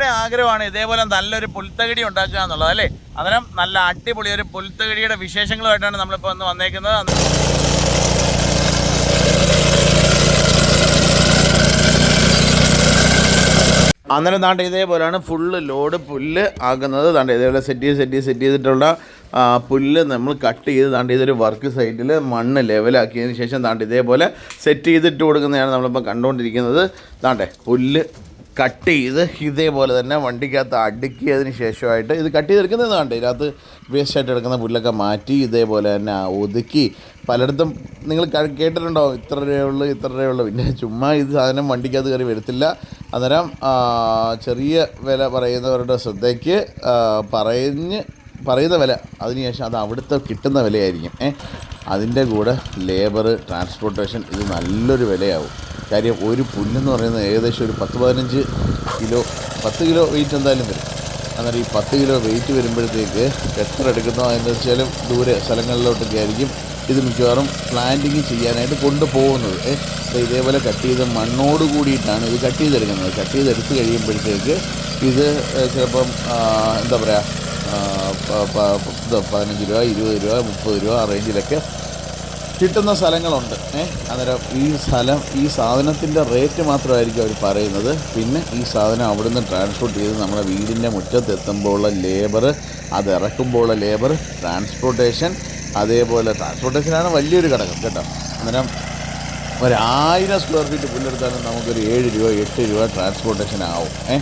എല്ലാവരുടെ ആഗ്രഹമാണ് ഇതേപോലെ നല്ലൊരു പുൽത്തകിടി ഉണ്ടാക്കുക എന്നുള്ളത് അല്ലേ? അന്നേരം നല്ല അടിപൊളി ഒരു പുൽത്തകിടിയുടെ വിശേഷങ്ങളുമായിട്ടാണ് നമ്മളിപ്പോൾ ഒന്ന് വന്നേക്കുന്നത്. അന്നേരം താണ്ട് ഇതേപോലെയാണ് ഫുള്ള് ലോഡ് പുല്ല് ആക്കുന്നത്. താണ്ട് ഇതേപോലെ സെറ്റ് ചെയ്ത് സെറ്റ് ചെയ്ത് സെറ്റ് ചെയ്തിട്ടുള്ള പുല്ല് നമ്മൾ കട്ട് ചെയ്ത് താണ്ട് ഇതൊരു വർക്ക് സൈറ്റിൽ മണ്ണ് ലെവലാക്കിയതിന് ശേഷം താണ്ട് ഇതേപോലെ സെറ്റ് ചെയ്തിട്ട് കൊടുക്കുന്നതാണ് നമ്മളിപ്പോൾ കണ്ടുകൊണ്ടിരിക്കുന്നത് താണ്ടെ പുല്ല് കട്ട് ചെയ്ത് ഇതേപോലെ തന്നെ വണ്ടിക്കകത്ത് അടുക്കിയതിന് ശേഷമായിട്ട് ഇത് കട്ട് ചെയ്തെടുക്കുന്നത് കണ്ട് ഇതിനകത്ത് വേസ്റ്റായിട്ട് എടുക്കുന്ന പുല്ലൊക്കെ മാറ്റി ഇതേപോലെ തന്നെ ഒതുക്കി. പലയിടത്തും നിങ്ങൾ കേട്ടിട്ടുണ്ടാവും കേട്ടിട്ടുണ്ടോ? ഇത്ര രൂപയുള്ളൂ ഇത്ര രൂപയുള്ളൂ പിന്നെ ചുമ്മാ ഇത് സാധനം വണ്ടിക്കകത്ത് കയറി വരത്തില്ല. അന്നേരം ചെറിയ വില പറയുന്നവരുടെ ശ്രദ്ധയ്ക്ക് പറഞ്ഞ് പറയുന്ന വില. അതിനുശേഷം അത് അവിടുത്തെ കിട്ടുന്ന വിലയായിരിക്കും. ഏ അതിന്റെ കൂടെ ലേബർ ട്രാൻസ്പോർട്ടേഷൻ ഇത് നല്ലൊരു വിലയാവും. കാര്യം ഒരു പുല്ലെന്ന് പറയുന്നത് ഏകദേശം ഒരു പത്ത് പതിനഞ്ച് കിലോ പത്ത് കിലോ വെയിറ്റ് എന്തായാലും വരും. അന്നേരം ഈ പത്ത് കിലോ വെയിറ്റ് വരുമ്പോഴത്തേക്ക് എത്ര എടുക്കുന്നോ എന്ന് വെച്ചാലും ദൂരെ സ്ഥലങ്ങളിലോട്ടൊക്കെ ആയിരിക്കും ഇത് മിക്കവാറും പ്ലാന്റിങ് ചെയ്യാനായിട്ട് കൊണ്ടുപോകുന്നത്. ഇതേപോലെ കട്ട് ചെയ്ത മണ്ണോട് കൂടിയിട്ടാണ് ഇത് കട്ട് ചെയ്തെടുക്കുന്നത്. കട്ട് ചെയ്തെടുത്ത് കഴിയുമ്പോഴത്തേക്ക് ഇത് ചിലപ്പം എന്താ പറയുക പതിനഞ്ച് രൂപ ഇരുപത് രൂപ മുപ്പത് രൂപ ആ റേഞ്ചിലൊക്കെ കിട്ടുന്ന സ്ഥലങ്ങളുണ്ട്. ഏ അന്നേരം ഈ സ്ഥലം ഈ സാധനത്തിന്റെ റേറ്റ് മാത്രമായിരിക്കും അവർ പറയുന്നത്. പിന്നെ ഈ സാധനം അവിടുന്ന് ട്രാൻസ്പോർട്ട് ചെയ്ത് നമ്മുടെ വീടിന്റെ മുറ്റത്ത് എത്തുമ്പോഴുള്ള ലേബർ അത് ഇറക്കുമ്പോഴുള്ള ലേബർ ട്രാൻസ്പോർട്ടേഷൻ അതേപോലെ ട്രാൻസ്പോർട്ടേഷനാണ് വലിയൊരു ഘടകം കേട്ടോ. അന്നേരം ഒരായിരം സ്ക്വയർ ഫീറ്റ് പുല്ലെടുത്താലും നമുക്കൊരു ഏഴ് രൂപ എട്ട് രൂപ ട്രാൻസ്പോർട്ടേഷൻ ആവും. ഏ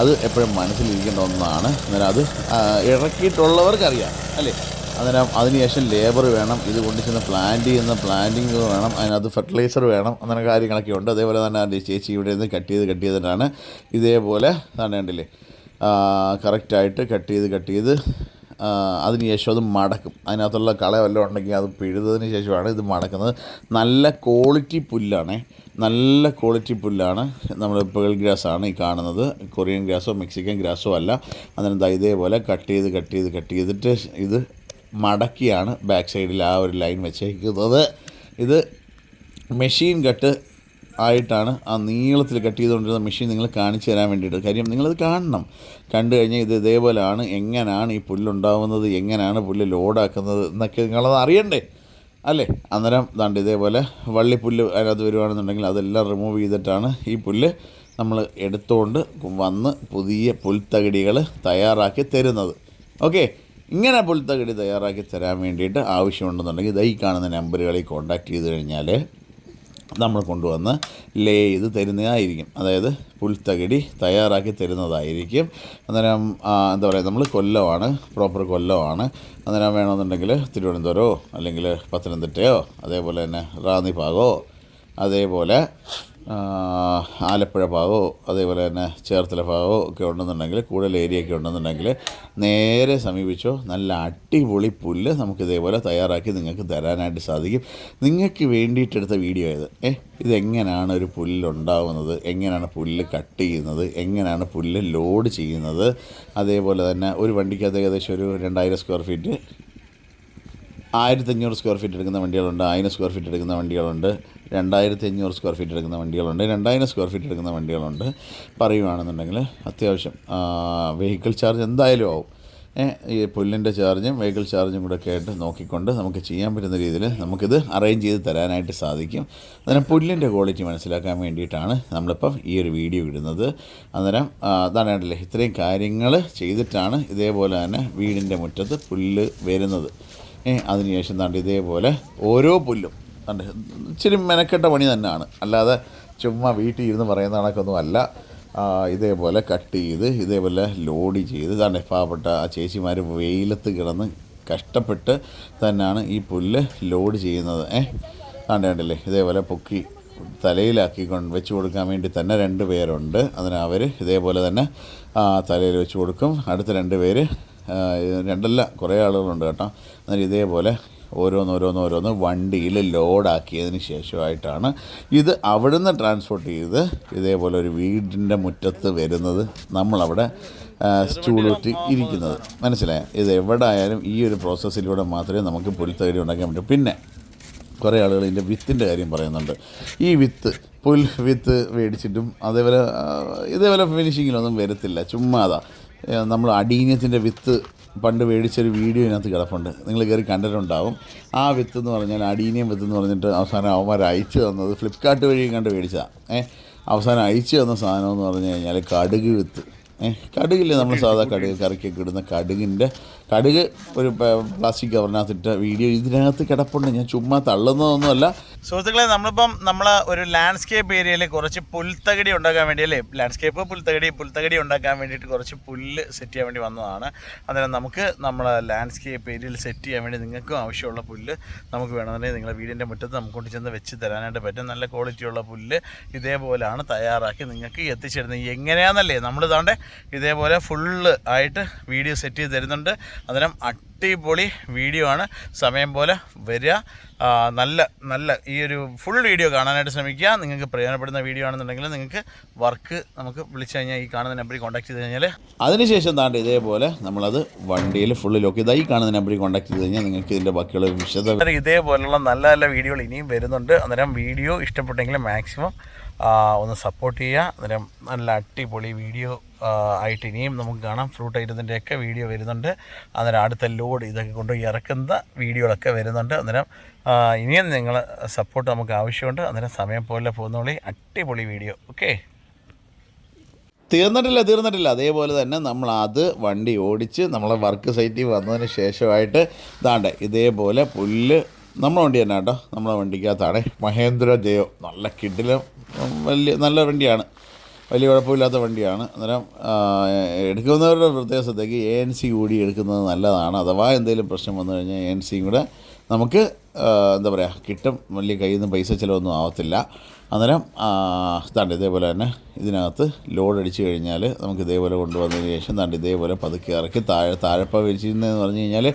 അത് എപ്പോഴും മനസ്സിലിരിക്കേണ്ട ഒന്നാണ്. അന്നേരം അത് ഇറക്കിയിട്ടുള്ളവർക്കറിയാം അല്ലേ? അന്നേരം അതിനുശേഷം ലേബർ വേണം ഇത് കൊണ്ട് ചെന്ന് പ്ലാന്റ് ചെയ്യുന്ന പ്ലാന്റിങ് വേണം അതിനകത്ത് ഫെർട്ടിലൈസർ വേണം അങ്ങനെ കാര്യങ്ങളൊക്കെ ഉണ്ട്. അതേപോലെ തന്നെ അതിന്റെ ചേച്ചി ഇവിടെ നിന്ന് കട്ട് ചെയ്ത് കട്ട് ചെയ്തിട്ടാണ് ഇതേപോലെ തന്നെ ഉണ്ടല്ലേ കറക്റ്റായിട്ട് കട്ട് ചെയ്ത് കട്ട് ചെയ്ത് അതിനുശേഷം അത് മടക്കും. അതിനകത്തുള്ള കള വല്ലതും ഉണ്ടെങ്കിൽ അത് പിഴുതതിന് ശേഷമാണ് ഇത് മടക്കുന്നത്. നല്ല ക്വാളിറ്റി പുല്ലാണ്. നല്ല ക്വാളിറ്റി പുല്ലാണ്. നമ്മൾ പേൾ ഗ്രാസ് ആണ് ഈ കാണുന്നത്. കൊറിയൻ ഗ്രാസോ മെക്സിക്കൻ ഗ്രാസോ അല്ല. അന്നേരം ഇതേപോലെ കട്ട് ചെയ്ത് കട്ട് ചെയ്ത് കട്ട് ചെയ്തിട്ട് ഇത് മടക്കിയാണ് ബാക്ക് സൈഡിൽ ആ ഒരു ലൈൻ വെച്ചേക്കുന്നത്. ഇത് മെഷീൻ കട്ട് ആയിട്ടാണ് ആ നീളത്തിൽ കട്ട് ചെയ്തുകൊണ്ടിരുന്ന മെഷീൻ നിങ്ങൾ കാണിച്ചു തരാൻ വേണ്ടിയിട്ട്. കാര്യം നിങ്ങളത് കാണണം. കണ്ടു കഴിഞ്ഞാൽ ഇത് ഇതേപോലെയാണ്. എങ്ങനെയാണ് ഈ പുല്ലുണ്ടാവുന്നത്? എങ്ങനെയാണ് പുല്ല് ലോഡാക്കുന്നത്? എന്നൊക്കെ നിങ്ങളത് അറിയണ്ടേ? അല്ലേ? അന്നേരം ദാണ്ട് ഇതേപോലെ വള്ളിപ്പുല്ല് അതിനകത്ത് വരുവാണെന്നുണ്ടെങ്കിൽ അതെല്ലാം റിമൂവ് ചെയ്തിട്ടാണ് ഈ പുല്ല് നമ്മൾ എടുത്തുകൊണ്ട് വന്ന് പുതിയ പുൽത്തകിടികൾ തയ്യാറാക്കി തരുന്നത്. ഓക്കെ? ഇങ്ങനെ പുൽത്തകിടി തയ്യാറാക്കി തരാൻ വേണ്ടിയിട്ട് ആവശ്യമുണ്ടെന്നുണ്ടെങ്കിൽ ഇതായി കാണുന്ന നമ്പറുകളിൽ കോൺടാക്റ്റ് ചെയ്ത് കഴിഞ്ഞാൽ നമ്മൾ കൊണ്ടുവന്ന് ലേ ചെയ്ത് തരുന്നതായിരിക്കും. അതായത് പുൽത്തകിടി തയ്യാറാക്കി തരുന്നതായിരിക്കും. അന്നേരം എന്താ പറയുക നമ്മൾ കൊല്ലമാണ് പ്രോപ്പർ കൊല്ലമാണ്. അന്നേരം വേണമെന്നുണ്ടെങ്കിൽ തിരുവനന്തപുരമോ അല്ലെങ്കിൽ പത്തനംതിട്ടയോ അതേപോലെ തന്നെ റാന്നിഭാഗമോ അതേപോലെ ആലപ്പുഴ ഭാഗമോ അതേപോലെ തന്നെ ചേർത്തല ഭാഗമോ ഒക്കെ ഉണ്ടെന്നുണ്ടെങ്കിൽ കൂടുതൽ ഏരിയ ഒക്കെ ഉണ്ടെന്നുണ്ടെങ്കിൽ നേരെ സമീപിച്ചോ നല്ല അടിപൊളി പുല്ല് നമുക്ക് ഇതേപോലെ തയ്യാറാക്കി നിങ്ങൾക്ക് തരാനായിട്ട് സാധിക്കും. നിങ്ങൾക്ക് വേണ്ടിയിട്ടെടുത്ത വീഡിയോ ഇത് ഏ ഇതെങ്ങനെയാണ് ഒരു പുല്ലുണ്ടാവുന്നത് എങ്ങനെയാണ് പുല്ല് കട്ട് ചെയ്യുന്നത്? എങ്ങനെയാണ് പുല്ല് ലോഡ് ചെയ്യുന്നത്? അതേപോലെ തന്നെ ഒരു വണ്ടിക്കകത്ത് ഏകദേശം ഒരു രണ്ടായിരം സ്ക്വയർ ഫീറ്റ് ആയിരത്തി അഞ്ഞൂറ് സ്ക്വയർ ഫീറ്റ് എടുക്കുന്ന വണ്ടികളുണ്ട് ആയിരം സ്ക്വയർ ഫീറ്റ് എടുക്കുന്ന വണ്ടികളുണ്ട് രണ്ടായിരത്തി അഞ്ഞൂറ് സ്ക്വയർ ഫീറ്റ് എടുക്കുന്ന വണ്ടികളുണ്ട് രണ്ടായിരം സ്ക്വയർ ഫീറ്റ് എടുക്കുന്ന വണ്ടികളുണ്ട്. പറയുകയാണെന്നുണ്ടെങ്കിൽ അത്യാവശ്യം വെഹിക്കിൾ ചാർജ് എന്തായാലും ആവും. ഈ പുല്ലിന്റെ ചാർജും വെഹിക്കിൾ ചാർജും കൂടെ ഒക്കെ ആയിട്ട് നോക്കിക്കൊണ്ട് നമുക്ക് ചെയ്യാൻ പറ്റുന്ന രീതിയിൽ നമുക്കിത് അറേഞ്ച് ചെയ്ത് തരാനായിട്ട് സാധിക്കും. അന്നേരം പുല്ലിന്റെ ക്വാളിറ്റി മനസ്സിലാക്കാൻ വേണ്ടിയിട്ടാണ് നമ്മളിപ്പം ഈ ഒരു വീഡിയോ ഇടുന്നത്. അന്നേരം അതാണ് കണ്ടില്ലേ ഇത്രയും കാര്യങ്ങൾ ചെയ്തിട്ടാണ് ഇതേപോലെ തന്നെ വീടിന്റെ മുറ്റത്ത് പുല്ല് വരുന്നത്. അതിനുശേഷം താണ്ട് ഇതേപോലെ ഓരോ പുല്ലും താണ്ട് ഇച്ചിരി മെനക്കെട്ട പണി തന്നെയാണ്. അല്ലാതെ ചുമ്മാ വീട്ടിൽ ഇരുന്ന് പറയുന്ന കണക്കൊന്നും അല്ല. ഇതേപോലെ കട്ട് ചെയ്ത് ഇതേപോലെ ലോഡ് ചെയ്ത് താണ്ട് പാവപ്പെട്ട ആ ചേച്ചിമാർ വെയിലത്ത് കിടന്ന് കഷ്ടപ്പെട്ട് തന്നെയാണ് ഈ പുല്ല് ലോഡ് ചെയ്യുന്നത്. ഏ താണ്ട് കണ്ടില്ലേ? ഇതേപോലെ പൊക്കി തലയിലാക്കി കൊണ്ട് വെച്ച് കൊടുക്കാൻ വേണ്ടി തന്നെ രണ്ട് പേരുണ്ട്. അതിന് അവർ ഇതേപോലെ തന്നെ തലയിൽ വെച്ച് കൊടുക്കും. അടുത്ത രണ്ട് പേര് രണ്ടല്ല കുറേ ആളുകളുണ്ട് കേട്ടോ. എന്നാൽ ഇതേപോലെ ഓരോന്നോരോന്നോരോന്ന് ഓരോന്ന് ഓരോന്ന് വണ്ടിയിൽ ലോഡാക്കിയതിന് ശേഷമായിട്ടാണ് ഇത് അവിടുന്ന് ട്രാൻസ്പോർട്ട് ചെയ്ത് ഇതേപോലെ ഒരു വീടിന്റെ മുറ്റത്ത് വരുന്നത് നമ്മളവിടെ സ്റ്റൂളൂറ്റി ഇരിക്കുന്നത്. മനസ്സിലായ? ഇത് എവിടെ ആയാലും ഈ ഒരു പ്രോസസ്സിലൂടെ മാത്രമേ നമുക്ക് പുൽത്തകരി ഉണ്ടാക്കാൻ പറ്റൂ. പിന്നെ കുറേ ആളുകൾ ഇതിന്റെ വിത്തിന്റെ കാര്യം പറയുന്നുണ്ട്. ഈ വിത്ത് പുൽ വിത്ത് മേടിച്ചിട്ടും അതേപോലെ ഇതേപോലെ ഫിനിഷിങ്ങിലൊന്നും വരത്തില്ല. ചുമ്മാതാ നമ്മൾ അടീനത്തിന്റെ വിത്ത് പണ്ട് മേടിച്ചൊരു വീഡിയോ ഇതിനകത്ത് കിടപ്പുണ്ട്. നിങ്ങൾ കയറി കണ്ടിട്ടുണ്ടാവും. ആ വിത്ത് എന്ന് പറഞ്ഞാൽ അടീനിയം വിത്ത് എന്ന് പറഞ്ഞിട്ട് അവസാനം അവന്മാർ അയച്ചു തന്നത് ഫ്ലിപ്പ്കാർട്ട് വഴി കണ്ട് മേടിച്ചതാണ് ഏഹ് അവസാനം അയച്ചു തന്ന സാധനം എന്ന് പറഞ്ഞു കഴിഞ്ഞാൽ കടുക് വിത്ത്. കടുകില്ലേ നമ്മൾ സാധാ കടുക് കറിക്കൊക്കെ ഇടുന്ന കടുകിന്റെ കടുക് ഒരു പ്ലാസ്റ്റിക് കവറിനകത്തിട്ട വീഡിയോ ഇതിനകത്ത് കിടപ്പുണ്ട്. ഞാൻ ചുമ്മാ തള്ളുന്നതൊന്നുമല്ല. സുഹൃത്തുക്കളെ നമ്മളിപ്പം നമ്മൾ ഒരു ലാൻഡ്സ്കേപ്പ് ഏരിയയിൽ കുറച്ച് പുൽത്തകടി ഉണ്ടാക്കാൻ വേണ്ടി അല്ലേ? ലാൻഡ്സ്കേപ്പ് പുൽത്തകടി പുൽത്തകടി ഉണ്ടാക്കാൻ വേണ്ടിയിട്ട് കുറച്ച് പുല്ല് സെറ്റ് ചെയ്യാൻ വേണ്ടി വന്നതാണ്. അന്നേരം നമുക്ക് നമ്മളെ ലാൻഡ്സ്കേപ്പ് ഏരിയയിൽ സെറ്റ് ചെയ്യാൻ വേണ്ടി നിങ്ങൾക്കും ആവശ്യമുള്ള പുല്ല് നമുക്ക് വേണമെന്നുണ്ടെങ്കിൽ നിങ്ങളുടെ വീടിന്റെ മുറ്റത്ത് നമുക്ക് കൊണ്ട് ചെന്ന് വെച്ച് തരാനായിട്ട് പറ്റും. നല്ല ക്വാളിറ്റിയുള്ള പുല്ല് ഇതേപോലെയാണ് തയ്യാറാക്കി നിങ്ങൾക്ക് എത്തിച്ചേരുന്നത്. എങ്ങനെയാണെന്നല്ലേ നമ്മൾ ഇതാണ്ട് ഇതേപോലെ ഫുള്ള് ആയിട്ട് വീഡിയോ സെറ്റ് ചെയ്ത് തരുന്നുണ്ട്. അന്നേരം അടിപൊളി വീഡിയോ ആണ്. സമയം പോലെ വരിക. നല്ല നല്ല ഈ ഒരു ഫുൾ വീഡിയോ കാണാനായിട്ട് ശ്രമിക്കുക. നിങ്ങൾക്ക് പ്രയോജനപ്പെടുന്ന വീഡിയോ ആണെന്നുണ്ടെങ്കിൽ നിങ്ങൾക്ക് വർക്ക് നമുക്ക് വിളിച്ചു കഴിഞ്ഞാൽ ഈ കാണുന്ന നമ്പറിൽ കോൺടാക്ട് ചെയ്ത് കഴിഞ്ഞാൽ അതിനുശേഷം താണ്ട് ഇതേപോലെ നമ്മളത് വണ്ടിയിൽ ഫുള്ള് ലോക്ക് ചെയ്താൽ ഈ കാണുന്ന നമ്പറിൽ കോൺടാക്ട് ചെയ്ത് കഴിഞ്ഞാൽ നിങ്ങൾക്ക് ഇതിന്റെ ബാക്കിയുള്ള വിശദ ഇതേപോലുള്ള നല്ല നല്ല വീഡിയോകൾ ഇനിയും വരുന്നുണ്ട്. അന്നേരം വീഡിയോ ഇഷ്ടപ്പെട്ടെങ്കിൽ മാക്സിമം ഒന്ന് സപ്പോർട്ട് ചെയ്യുക. അന്നേരം നല്ല അടിപൊളി വീഡിയോ ആയിട്ട് ഇനിയും നമുക്ക് കാണാം. ഫ്രൂട്ട് ഐറ്റത്തിന്റെയൊക്കെ വീഡിയോ വരുന്നുണ്ട്. അന്നേരം അടുത്ത ലോഡ് ഇതൊക്കെ കൊണ്ട് ഇറക്കുന്ന വീഡിയോകളൊക്കെ വരുന്നുണ്ട്. അന്നേരം ഇനിയും നിങ്ങൾ സപ്പോർട്ട് നമുക്ക് ആവശ്യമുണ്ട്. അന്നേരം സമയം പോലെ പോകുന്നോളി അടിപൊളി വീഡിയോ ഓക്കെ തീർന്നിട്ടില്ല തീർന്നിട്ടില്ല. അതേപോലെ തന്നെ നമ്മൾ അത് വണ്ടി ഓടിച്ച് നമ്മളെ വർക്ക് സൈറ്റിൽ വന്നതിന് ശേഷമായിട്ട് ഇതാണ്ട് ഇതേപോലെ പുല്ല് നമ്മളെ വണ്ടി തന്നെ കേട്ടോ. നമ്മളെ വണ്ടിക്കകത്താണ്. മഹേന്ദ്ര ജയോ. നല്ല കിഡിലും വലിയ നല്ല വണ്ടിയാണ്. വലിയ കുഴപ്പമില്ലാത്ത വണ്ടിയാണ്. അന്നേരം എടുക്കുന്നവരുടെ പ്രത്യേക ശ്രദ്ധയ്ക്ക് എ എൻ സി കൂടി എടുക്കുന്നത് നല്ലതാണ്. അഥവാ എന്തെങ്കിലും പ്രശ്നം വന്നു കഴിഞ്ഞാൽ എ എൻ സിയും കൂടെ നമുക്ക് എന്താ പറയുക കിട്ടും. വലിയ കയ്യിൽ നിന്ന് പൈസ ചിലവൊന്നും ആവത്തില്ല. അന്നേരം താണ്ട് ഇതേപോലെ തന്നെ ഇതിനകത്ത് ലോഡ് അടിച്ചു കഴിഞ്ഞാൽ നമുക്ക് ഇതേപോലെ കൊണ്ടുവന്നതിന് ശേഷം താണ്ട് ഇതേപോലെ പതുക്കെ ഇറക്കി താഴെ താഴെപ്പ വിരിച്ചിരുന്നതെന്ന് പറഞ്ഞു കഴിഞ്ഞാൽ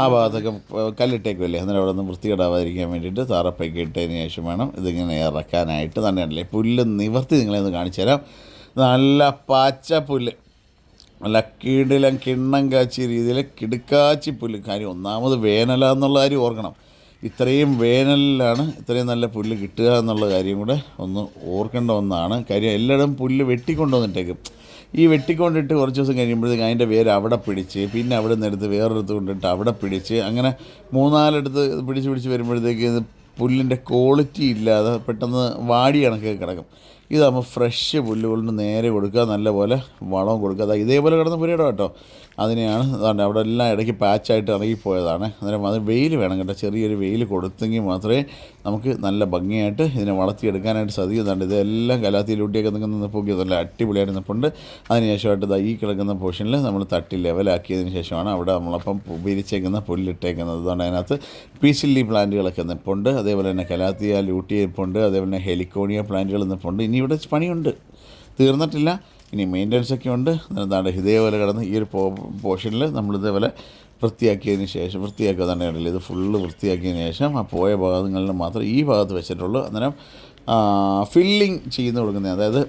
ആ ഭാഗത്തൊക്കെ കല്ലിട്ടേക്കുമല്ലേ അന്നേരം അവിടെ നിന്ന് വൃത്തികെടാവാതിരിക്കാൻ വേണ്ടിയിട്ട് താറപ്പൊക്കെ ഇട്ടതിന് ശേഷം വേണം ഇതിങ്ങനെ ഇറക്കാനായിട്ട് തന്നെ അല്ലേ പുല്ല് നിവർത്തി നിങ്ങളെ ഒന്ന് കാണിച്ചു തരാം. നല്ല പച്ച പുല്ല്. നല്ല കീടിലം കിണ്ണം കാച്ചിയ രീതിയിൽ കിടുക്കാച്ചി പുല്ല്. കാര്യം ഒന്നാമത് വേനല എന്നുള്ള കാര്യം ഓർക്കണം. ഇത്രയും വേനലിലാണ് ഇത്രയും നല്ല പുല്ല് കിട്ടുക എന്നുള്ള കാര്യം കൂടെ ഒന്ന് ഓർക്കേണ്ട ഒന്നാണ്. കാര്യം എല്ലായിടും പുല്ല് വെട്ടിക്കൊണ്ടുവന്നിട്ടേക്കും. ഈ വെട്ടിക്കൊണ്ടിട്ട് കുറച്ച് ദിവസം കഴിയുമ്പോഴത്തേക്ക് അതിന്റെ വേര് അവിടെ പിടിച്ച് പിന്നെ അവിടെ നിന്ന് എടുത്ത് വേറൊരിടത്ത് കൊണ്ടിട്ട് അവിടെ പിടിച്ച് അങ്ങനെ മൂന്നാലെടുത്ത് പിടിച്ച് പിടിച്ച് വരുമ്പോഴത്തേക്ക് പുല്ലിന്റെ ക്വാളിറ്റി ഇല്ലാതെ പെട്ടെന്ന് വാടി കണക്കൊക്കെ കിടക്കും. ഇതാകുമ്പോൾ ഫ്രഷ് പുല്ല് കൊണ്ട് നേരെ കൊടുക്കുക നല്ലപോലെ വളം കൊടുക്കുക. അതാ ഇതേപോലെ കിടന്ന് പുരയിടം കേട്ടോ. അതിനെയാണ് അതാണ്ട് അവിടെ എല്ലാം ഇടയ്ക്ക് പാച്ചായിട്ട് ഇറങ്ങിപ്പോയതാണ്. അന്നേരം അത് വെയിൽ വേണം കേട്ടോ. ചെറിയൊരു വെയിൽ കൊടുത്തെങ്കിൽ മാത്രമേ നമുക്ക് നല്ല ഭംഗിയായിട്ട് ഇതിനെ വളർത്തിയെടുക്കാനായിട്ട് സാധിക്കുന്നുണ്ട് ഇതെല്ലാം കലാത്തിയിലൂട്ടിയൊക്കെ നിൽക്കുന്ന നിപ്പൊക്കെ നല്ല അടിപൊളിയായിട്ട് നിൽപ്പുണ്ട് അതിനുശേഷമായിട്ട് ദാ ഈ കിടക്കുന്ന പോർഷനിൽ നമ്മൾ തട്ടി ലെവലാക്കിയതിന് ശേഷമാണ് അവിടെ നമ്മളപ്പം വിരിച്ചേക്കുന്ന പുല്ലിട്ടേക്കുന്നത്. അതുകൊണ്ട് അതിനകത്ത് പീസില്ലി പ്ലാന്റുകളൊക്കെ നിൽപ്പുണ്ട് അതേപോലെ തന്നെ കലാത്തിയ ലൂട്ടി നിൽപ്പുണ്ട് അതേപോലെ തന്നെ ഹെലിക്കോണിയ പ്ലാന്റുകൾ നിൽപ്പുണ്ട് ഇനി ഇവിടെ പണിയുണ്ട്. തീർന്നിട്ടില്ല. ഇനി മെയിന്റനൻസ് ഒക്കെ ഉണ്ട്. എന്താണ് ഇതേപോലെ കിടന്ന് ഈ ഒരു പോർഷനിൽ നമ്മൾ ഇതേപോലെ വൃത്തിയാക്കിയതിന് ശേഷം വൃത്തിയാക്കുക തന്നെ കണ്ടില്ല ഇത് ഫുള്ള് വൃത്തിയാക്കിയതിന് ശേഷം ആ പോയ ഭാഗങ്ങളിൽ മാത്രം ഈ ഭാഗത്ത് വെച്ചിട്ടുള്ളൂ. അന്നേരം ഫില്ലിങ് ചെയ്യുന്ന കൊടുക്കുന്നത് അതായത്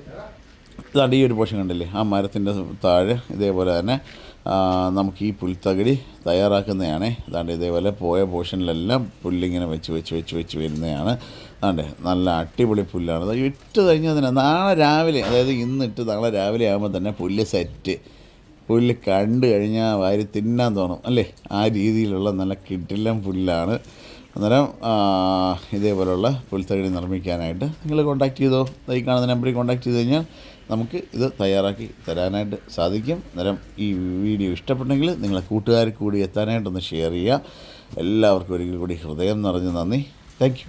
ഇതാണ്ട് ഈ ഒരു പോഷൻ കണ്ടില്ലേ? ആ മരത്തിന്റെ താഴെ ഇതേപോലെ തന്നെ നമുക്ക് ഈ പുൽത്തകടി തയ്യാറാക്കുന്നതാണ്. അതാണ്ട് ഇതേപോലെ പോയ പോർഷനിലെല്ലാം പുല്ലിങ്ങനെ വെച്ച് വെച്ച് വെച്ച് വെച്ച് വരുന്നതാണ്. അതാണ്ട് നല്ല അടിപൊളി പുല്ലാണ്. ഇട്ട് കഴിഞ്ഞാൽ തന്നെ നാളെ രാവിലെ അതായത് ഇന്നിട്ട് നാളെ രാവിലെ ആകുമ്പോൾ തന്നെ പുല്ല് സെറ്റ് പുല്ല് കണ്ടു കഴിഞ്ഞാൽ വാരി തിന്നാൻ തോന്നും അല്ലേ? ആ രീതിയിലുള്ള നല്ല കിട്ടില്ലം പുല്ലാണ്. അന്നേരം ഇതേപോലുള്ള പുൽത്തകടി നിർമ്മിക്കാനായിട്ട് നിങ്ങൾ കോൺടാക്ട് ചെയ്തോ? ഈ കാണുന്ന നമ്പറിൽ കോൺടാക്ട് ചെയ്ത് കഴിഞ്ഞാൽ നമുക്ക് ഇത് തയ്യാറാക്കി തരാനായിട്ട് സാധിക്കും. അന്നേരം ഈ വീഡിയോ ഇഷ്ടപ്പെട്ടെങ്കിൽ നിങ്ങളെ കൂട്ടുകാർക്ക് കൂടി എത്താനായിട്ടൊന്ന് ഷെയർ ചെയ്യുക. എല്ലാവർക്കും ഒരിക്കൽ കൂടി ഹൃദയം നിറഞ്ഞ് നന്ദി. താങ്ക്